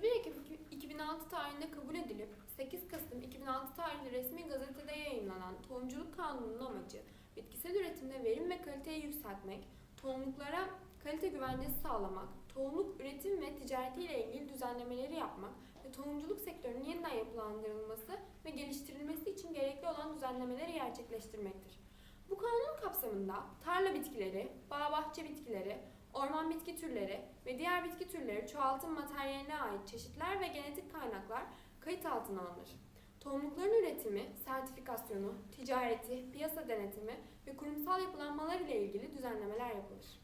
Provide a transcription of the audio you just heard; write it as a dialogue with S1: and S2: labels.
S1: 31 Ekim 2006 tarihinde kabul edilip 8 Kasım 2006 tarihli resmi gazetede yayınlanan Tohumculuk Kanunu'nun amacı bitkisel üretimde verim ve kaliteyi yükseltmek, tohumluklara kalite güvencesi sağlamak, tohumluk üretim ve ticaretiyle ilgili düzenlemeleri yapmak ve tohumculuk sektörünün yeniden yapılandırılması ve geliştirilmesi için gerekli olan düzenlemeleri gerçekleştirmektir. Bu kanun kapsamında tarla bitkileri, bağ bahçe bitkileri, orman bitki türleri ve diğer bitki türleri çoğaltım materyaline ait çeşitler ve genetik kaynaklar kayıt altına alınır. Tohumlukların üretimi, sertifikasyonu, ticareti, piyasa denetimi ve kurumsal yapılanmalar ile ilgili düzenlemeler yapılır.